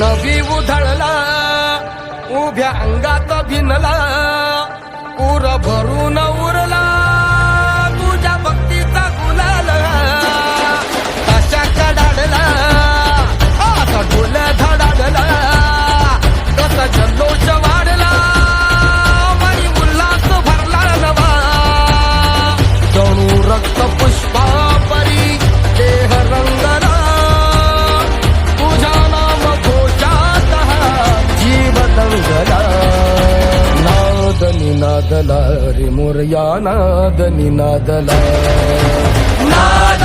नवी उधळला उभ्या अंगात भिनला. ನಾದಲ ರಿ ಮುರಯ ನಾದ ನಿನಾದಲ ನಾದ